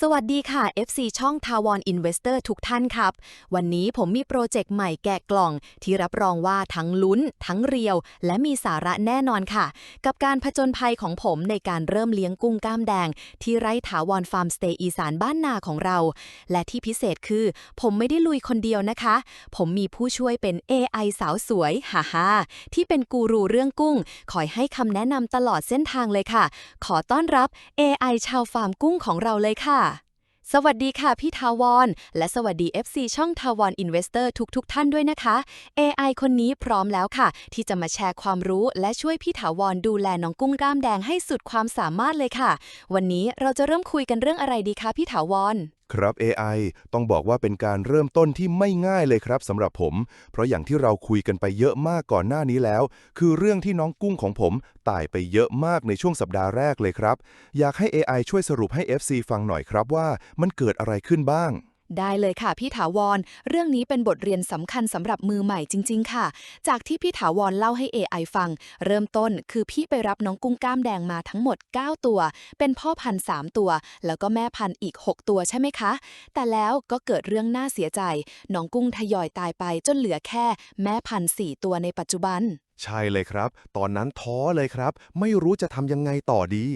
สวัสดีค่ะ FC ช่องทาวอนอินเวสเตอร์ทุกท่านครับ วันนี้ผมมีโปรเจกต์ใหม่แกะกล่อง ที่รับรองว่าทั้งลุ้น ทั้งเรียว และมีสาระแน่นอนค่ะ กับการผจญภัยของผมในการเริ่มเลี้ยงกุ้งกล้ามแดง ที่ไร่ถาวรฟาร์มสเตย์อีสานบ้านนาของเรา และที่พิเศษคือ ผมไม่ได้ลุยคนเดียวนะคะ ผมมีผู้ช่วยเป็น AI สาวสวยฮ่าฮ่าที่เป็นกูรูเรื่องกุ้ง คอยให้คำแนะนำตลอดเส้นทางเลยค่ะ ขอต้อนรับ AI ชาวฟาร์มกุ้งของเราเลยค่ะสวัสดีค่ะพี่ทาวรและสวัสดี FC ช่องทาวรอินเวสเตอร์ทุกๆทท่านด้วยนะคะ AI คนนี้พร้อมแล้วค่ะ ที่จะมาแชร์ความรู้และช่วยพี่ทาวรดูแลน้องกุ้งกล้ามแดงให้สุดความสามารถเลยค่ะ วันนี้เราจะเริ่มคุยกันเรื่องอะไรดีคะพี่ทาวร ครับ AI ต้องบอกว่าเป็นการเริ่มต้นที่ไม่ง่ายเลยครับสำหรับผม เพราะอย่างที่เราคุยกันไปเยอะมากก่อนหน้านี้แล้ว คือเรื่องที่น้องกุ้งของผมตายไปเยอะมากในช่วงสัปดาห์แรกเลยครับ อยากให้ AI ช่วยสรุปให้ FC ฟังหน่อยครับว่ามันเกิดอะไรขึ้นบ้าง ได้เลยค่ะพี่ถาวร เรื่องนี้เป็นบทเรียนสำคัญสำหรับมือใหม่จริง ๆ ค่ะ จากที่พี่ถาวรเล่าให้ AI ฟัง เริ่มต้นคือพี่ไปรับน้องกุ้งกล้ามแดงมาทั้งหมด 9 ตัว เป็นพ่อพันธุ์3ตัว แล้วก็แม่พันธุ์อีก 6 ตัวใช่ไหมคะ แต่แล้วก็เกิดเรื่องน่าเสียใจ น้องกุ้งทยอยตายไปจนเหลือแค่แม่พันธุ์4ตัวในปัจจุบัน ใช่เลยครับ ตอนนั้นท้อเลยครับ ไม่รู้จะทำยังไงต่อดี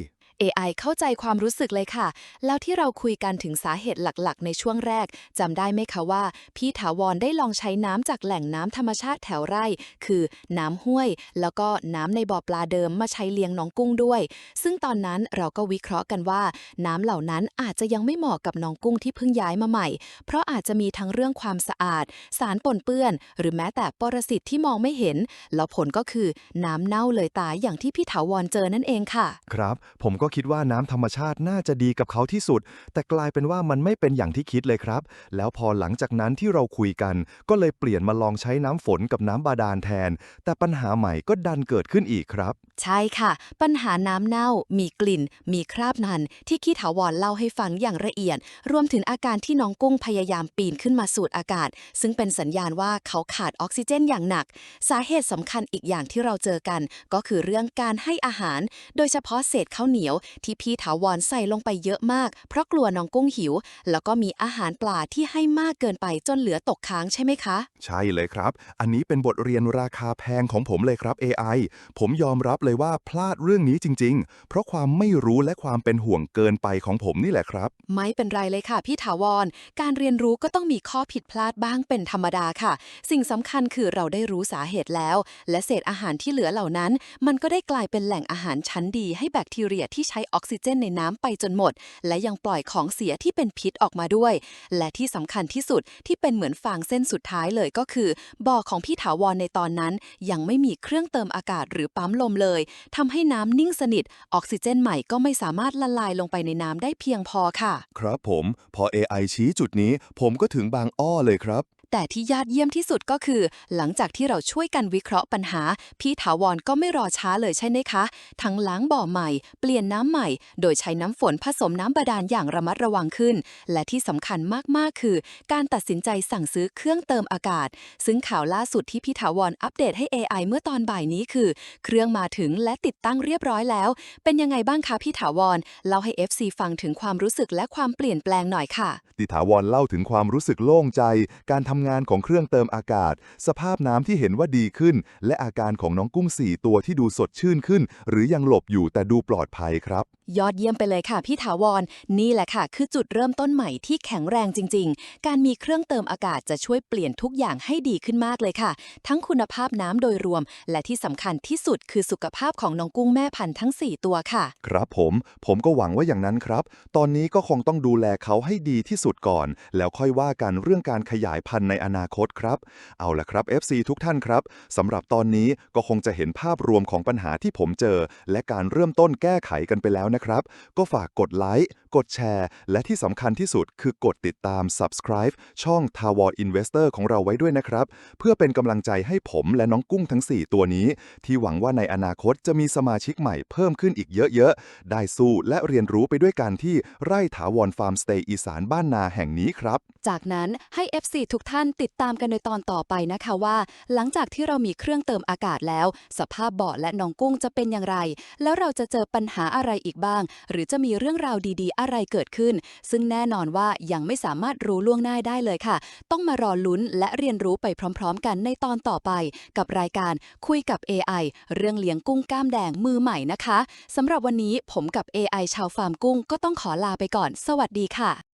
AI เข้าใจความรู้สึกเลยค่ะ แล้วที่เราคุยกันถึงสาเหตุหลักๆ ในช่วงแรกจำได้ไหมคะว่า พี่ถาวรได้ลองใช้น้ำจากแหล่งน้ำธรรมชาติแถวไร่ คือน้ำห้วย แล้วก็น้ำในบ่อปลาเดิมมาใช้เลี้ยงน้องกุ้งด้วย ซึ่งตอนนั้นเราก็วิเคราะห์กันว่า น้ำเหล่านั้นอาจจะยังไม่เหมาะกับน้องกุ้งที่เพิ่งย้ายมาใหม่ เพราะอาจจะมีทั้งเรื่องความสะอาด สารปนเปื้อน หรือแม้แต่ปรสิตที่มองไม่เห็น แล้วผลก็คือน้ำเน่าเลยตายอย่างที่พี่ถาวรเจอนั่นเองค่ะ ครับ ผมก็คิดว่าน้ำธรรมชาติน่าจะดีกับเขาที่สุด แต่กลายเป็นว่ามันไม่เป็นอย่างที่คิดเลยครับ แล้วพอหลังจากนั้นที่เราคุยกัน ก็เลยเปลี่ยนมาลองใช้น้ำฝนกับน้ำบาดาลแทน แต่ปัญหาใหม่ก็ดันเกิดขึ้นอีกครับ ใช่ค่ะ ปัญหาน้ำเน่า มีกลิ่น มีคราบนัน ที่ขี้ถาวรเล่าให้ฟังอย่างละเอียด รวมถึงอาการที่น้องกุ้งพยายามปีนขึ้นมาสูดอากาศ ซึ่งเป็นสัญญาณว่าเขาขาดออกซิเจนอย่างหนัก สาเหตุสำคัญอีกอย่างที่เราเจอกัน ก็คือเรื่องการให้อาหาร โดยเฉพาะเศษข้าวเหนียวที่พี่ถาวรใส่ลงไปเยอะมาก เพราะกลัวน้องกุ้งหิว แล้วก็มีอาหารปลาที่ให้มากเกินไปจนเหลือตกค้างใช่ไหมคะ ใช่เลยครับ อันนี้เป็นบทเรียนราคาแพงของผมเลยครับ AI ผมยอมรับเลยว่าพลาดเรื่องนี้จริง ๆ เพราะความไม่รู้และความเป็นห่วงเกินไปของผมนี่แหละครับ ไม่เป็นไรเลยค่ะพี่ถาวร การเรียนรู้ก็ต้องมีข้อผิดพลาดบ้างเป็นธรรมดาค่ะ สิ่งสำคัญคือเราได้รู้สาเหตุแล้ว และเศษอาหารที่เหลือเหล่านั้น มันก็ได้กลายเป็นแหล่งอาหารชั้นดีให้แบคทีเรียที่ใช้ออกซิเจนในน้ำไปจนหมด และยังปล่อยของเสียที่เป็นพิษออกมาด้วย และที่สำคัญที่สุดที่เป็นเหมือนฟางเส้นสุดท้ายเลยก็คือ บ่อของพี่ถาวรในตอนนั้น ยังไม่มีเครื่องเติมอากาศหรือปั๊มลมเลยทำให้น้ำนิ่งสนิท ออกซิเจนใหม่ก็ไม่สามารถละลายลงไปในน้ำได้เพียงพอค่ะ ครับผม พอ AI ชี้จุดนี้ ผมก็ถึงบางอ้อเลยครับ แต่ที่ยอดเยี่ยมที่สุดก็คือ หลังจากที่เราช่วยกันวิเคราะห์ปัญหา พี่ถาวรก็ไม่รอช้าเลยใช่ไหมคะ ทั้งล้างบ่อใหม่ เปลี่ยนน้ำใหม่ โดยใช้น้ำฝนผสมน้ำบาดาลอย่างระมัดระวังขึ้น และที่สำคัญมากๆ คือ การตัดสินใจสั่งซื้อเครื่องเติมอากาศ ซึ่งข่าวล่าสุดที่พี่ถาวรอัปเดตให้ AI เมื่อตอนบ่ายนี้คือ เครื่องมาถึงและติดตั้งเรียบร้อยแล้ว เป็นยังไงบ้างคะพี่ถาวรเล่าให้ FC ฟังถึงความรู้สึกและความเปลี่ยนแปลงหน่อยค่ะ ติถาวรเล่าถึงความรู้สึกโล่งใจ การทำงานของเครื่องเติมอากาศ สภาพน้ำที่เห็นว่าดีขึ้น และอาการของน้องกุ้งสี่ตัวที่ดูสดชื่นขึ้น หรือยังหลบอยู่แต่ดูปลอดภัยครับ ยอดเยี่ยมไปเลยค่ะพี่ถาวร นี่แหละค่ะ คือจุดเริ่มต้นใหม่ที่แข็งแรงจริง ๆ การมีเครื่องเติมอากาศจะช่วยเปลี่ยนทุกอย่างให้ดีขึ้นมากเลยค่ะ ทั้งคุณภาพน้ำโดยรวม และที่สำคัญที่สุดคือสุขภาพของน้องกุ้งแม่พันธุ์ทั้ง 4 ตัวค่ะ ครับผม ผมก็หวังว่าอย่างนั้นครับ ตอนนี้ก็คงต้องดูแลเขาให้ดีที่สุดก่อน แล้วค่อยว่ากันเรื่องการขยายพันธุ์ในอนาคตครับ เอาละครับ FC ทุกท่านครับสำหรับตอนนี้ก็คงจะเห็นภาพรวมของปัญหาที่ผมเจอ และการเริ่มต้นแก้ไขกันไปแล้วนะครับ ก็ฝากกดไลค์ กดแชร์ และที่สำคัญที่สุดคือกดติดตาม subscribe ช่อง t a w a r Investor ของเราไว้ด้วยนะครับ เพื่อเป็นกำลังใจให้ผมและน้องกุ้งทั้ง 4 ตัวนี้ ที่หวังว่าในอนาคตจะมีสมาชิกใหม่เพิ่มขึ้นอีกเยอะๆ ได้สู้และเรียนรู้ไปด้วยกันที่ไร่ถาวรฟาร์มสเตย์อีสานบ้านนาแห่งนี้ครับ จากนั้นให้ FC ทุกท่านติดตามกันในตอนต่อไปนะคะว่า หลังจากที่เรามีเครื่องเติมอากาศแล้ว สภาพเบ่อและน้องกุ้งจะเป็นอย่างไร แล้วเราจะเจอปัญหาอะไรอีกบ้างบ้าง หรือจะมีเรื่องราวดีๆ อะไรเกิดขึ้น ซึ่งแน่นอนว่ายังไม่สามารถรู้ล่วงหน้าได้เลยค่ะ ต้องมารอลุ้นและเรียนรู้ไปพร้อม ๆ กันในตอนต่อไป กับรายการคุยกับ AI เรื่องเลี้ยงกุ้งกล้ามแดงมือใหม่นะคะสำหรับวันนี้ผมกับ AI ชาวฟาร์มกุ้งก็ต้องขอลาไปก่อน สวัสดีค่ะ